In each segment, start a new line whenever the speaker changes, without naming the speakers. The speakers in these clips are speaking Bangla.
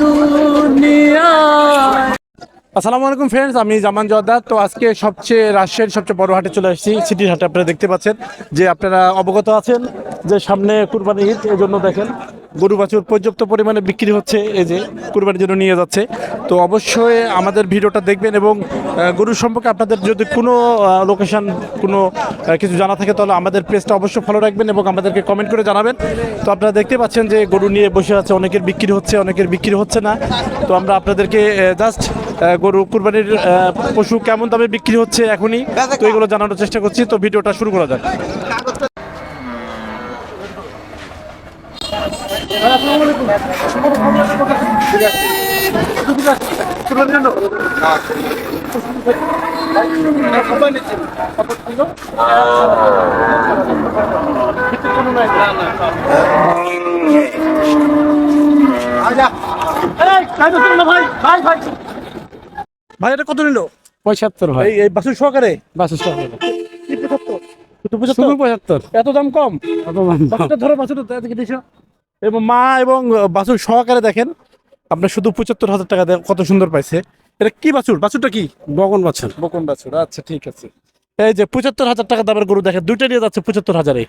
দুনিয়া। আসসালামু আলাইকুম ফ্রেন্ডস আমি জামান জর্দার। তো আজকে সবচেয়ে রাজশাহীর সবচেয়ে বড় হাটে চলে আসছি। সিটির হাটে আপনারা দেখতে পাচ্ছেন যে আপনারা অবগত আছেন যে সামনে কুরবানি ঈদ, এই জন্য দেখেন গরু বাছুর পর্যাপ্ত পরিমাণে বিক্রি হচ্ছে, এই যে কুরবানির জন্য নিয়ে যাচ্ছে। তো অবশ্যই আমাদের ভিডিওটা দেখবেন এবং গরুর সম্পর্কে আপনাদের যদি কোনো লোকেশন কোনো কিছু জানা থাকে, তাহলে আমাদের পেজটা অবশ্যই ফলো রাখবেন এবং আমাদেরকে কমেন্ট করে জানাবেন। তো আপনারা দেখতে পাচ্ছেন যে গরু নিয়ে বসে আছে, অনেকের বিক্রি হচ্ছে, অনেকের বিক্রি হচ্ছে না। তো আমরা আপনাদেরকে জাস্ট গরু কুরবানির পশু কেমন দামে বিক্রি হচ্ছে এখনই, তো এগুলো জানানোর চেষ্টা করছি। তো ভিডিওটা শুরু করা যাক। ভাই এটা কত নিল?
পঁচাত্তর ভাই
এই বাসুর সহকারে?
বাসের
শুধু পঁচাত্তর? এত দাম কম? ধরো বাছুরটা এদিকে দিছো এবং মা এবং বাছুর সহকারে দেখেন আপনার শুধু পঁচাত্তর হাজার টাকা দিয়ে কত সুন্দর পাইছে। এটা কি বাছুর? বাছুরটা কি?
বগন বাছুর।
বকন বাছুর আচ্ছা ঠিক আছে। এই যে পঁচাত্তর হাজার টাকা দামের গরু দেখেন দুইটা নিয়ে যাচ্ছে পঁচাত্তর হাজারে।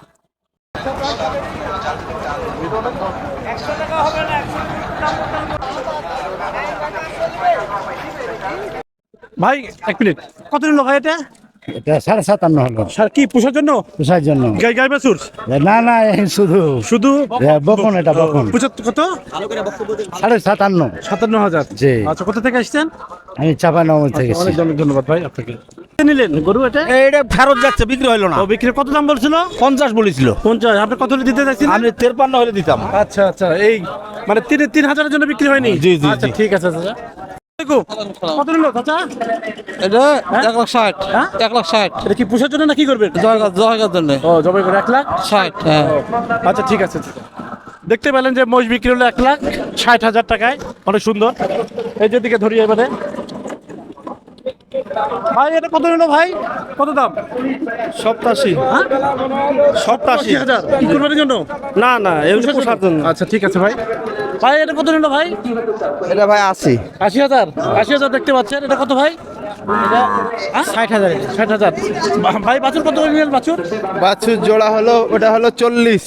ভাই এক মিনিট। কত নিল ভাই এটা?
এটা সাড়ে সাতান্ন হলো।
সার কি পোষার জন্য?
পোষার জন্য।
গাই গাই বাছুর
না না এই শুধু।
শুধু?
বকন এটা বকন।
পঁচাত্তর কত?
সাড়ে সাতান্ন।
সাতান্ন হাজার।
জি।
আচ্ছা কোথা থেকে আসছেন?
আমি চাপা নগর থেকে
অনেক অনেক ধন্যবাদ ভাই আপনাকে। নিলেন? গরু এটা?
এটা ফেরত যাচ্ছে বিক্রি হইল না।
ও বিক্রি কত দাম বলছিল?
পঞ্চাশ বলেছিল।
পঞ্চাশ। আপনি কত দিতে চাইছেন
আমি তেরপান্ন হলে দিতাম।
আচ্ছা আচ্ছা এই মানে তিন তিন হাজারের জন্য বিক্রি হয়নি?
জি, জি,
আচ্ছা ঠিক আছে দেখো, কত নিল চাচা?
এটা এক লাখ ষাট।
হ্যাঁ?
এক লাখ ষাট।
এটা কি পুষার জন্য না কি করবেন?
জয়গার জন্য।
ও জবাই করে এক লাখ?
ষাট হ্যাঁ।
আচ্ছা ঠিক আছে দেখতে পেলেন যে মোষ বিক্রি হলো এক লাখ ষাট হাজার টাকায়। অনেক সুন্দর। এই যে দিকে ধরি এবারে। ভাই এটা কত নিল ভাই? কত দাম?
সপ্তাশি।
হ্যাঁ?
সপ্তাশি।
হাজার। কি করবার জন্য?
না না এগুলো পোষার জন্য।
আচ্ছা ঠিক আছে ভাই। ভাই এটা কত নিল ভাই?
এটা ভাই আশি।
আশি হাজার? আশি হাজার দেখতে পাচ্ছেন। এটা কত ভাই? এটা ষাট হাজার। ষাট হাজার। ভাই বাছুর কত করে নিলেন বাছুর?
বাছুর জোড়া হলো ওটা হলো চল্লিশ।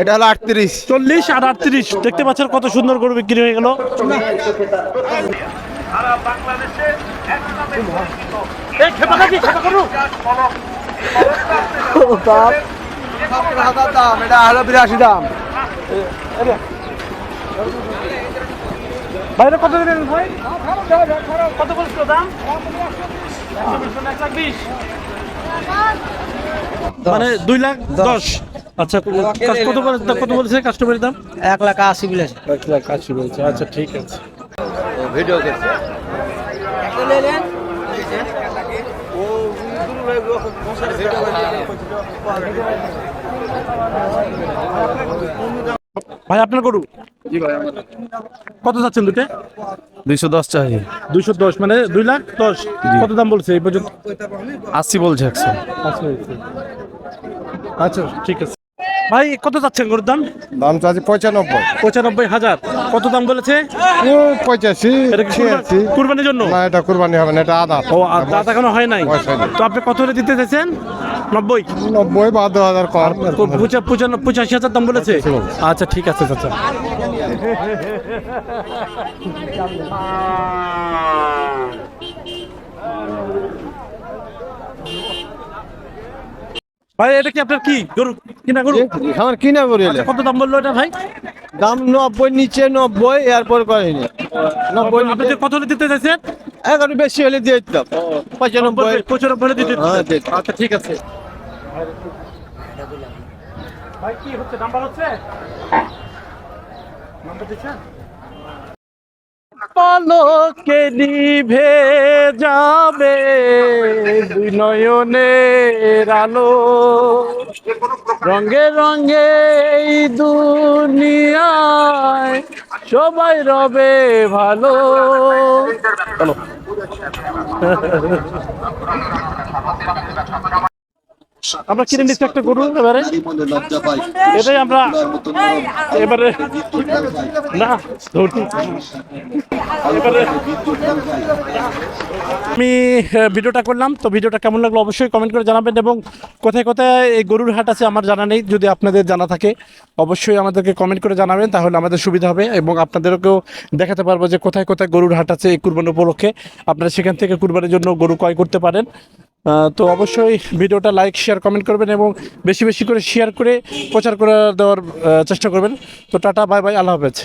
এটা হলো আটত্রিশ।
চল্লিশ আর আটত্রিশ। দেখতে পাচ্ছেন কত সুন্দর গরু বিক্রি হয়ে গেল?
দাম এটা হলো বিরাশি দাম।
ভাই এটা কত দিলেন ভাই? কত বলছিল দাম? মানে দুই লাখ দশ। আচ্ছা কত বলে কত বলেছে কাস্টমারের দাম?
এক লাখ আশি বলেছে।
এক লাখ আশি বলছে। আচ্ছা ঠিক আছে।
ভিডিও করছে
ভাই আপনার গরু? কত যাচ্ছেন দুটো
দুইশো দশ চাই।
দুইশো দশ মানে দুই লাখ দশ। কত দাম বলছে এই পর্যন্ত?
আশি বলছে একশো।
আচ্ছা ঠিক আছে। ভাই কত যাচ্ছেন গরুর দাম?
দাম চাচ্ছি পঁচানব্বই।
পঁচানব্বই হাজার। কত দাম বলেছে?
ও পঁচাশি
এটা কি কুরবা-
ছিয়াশি।
কুরবানির জন্য?
না এটা কুরবানি হবে না এটা আদা।
ও আদা এখনও হয় নাই। তো আপনি কত দিতে চাইছেন? নব্বই?
নব্বই বা দু হাজার কম।
পঁচাশি হাজার দাম বলেছে? আচ্ছা ঠিক আছে চাচা ভাই এটা কি আপনার কি? গরু? কিনা গরু?
আমার কিনা করিলে
কত দাম বলল এটা ভাই?
দাম নব্বই নিচে নব্বই এরপর করেনি। নব্বই
কত হলে দিতে চাইছেন?
এখন বেশি হলে দিয়ে দিতাম। পঁচানব্বই
পঁচানব্বই। দিতে
হ্যাঁ,
আচ্ছা ঠিক আছে। ভাই কি হচ্ছে? নাম্বার হচ্ছে? নাম্বার দিচ্ছেন? পলকে নিভে যাবে দুই নয়নের আলো। রঙে রঙে এই দুনিয়ায় সবাই রবে ভালো। চলো। আমরা কিনে নিচ্ছি একটা গরু এবারে। এটাই আমরা এবারে না, ধরছি। এবারে আমি ভিডিওটা করলাম, তো ভিডিওটা কেমন লাগল অবশ্যই কমেন্ট করে জানাবেন এবং কোথায় কোথায় এই গরুর হাট আছে আমার জানা নেই, যদি আপনাদের জানা থাকে, অবশ্যই আমাদেরকে কমেন্ট করে জানাবেন, তাহলে আমাদের সুবিধা হবে এবং আপনাদেরকেও দেখাতে পারব যে কোথায় কোথায় গরুর হাট আছে এই কুরবানি উপলক্ষে। আপনারা সেখান থেকে কুরবানির জন্য গরু ক্রয় করতে পারেন। তো অবশ্যই ভিডিওটা লাইক শেয়ার কমেন্ট করবেন এবং বেশি বেশি করে শেয়ার করে প্রচার করে দেওয়ার চেষ্টা করবেন। তো টাটা বাই বাই আল্লাহ হাফেজ।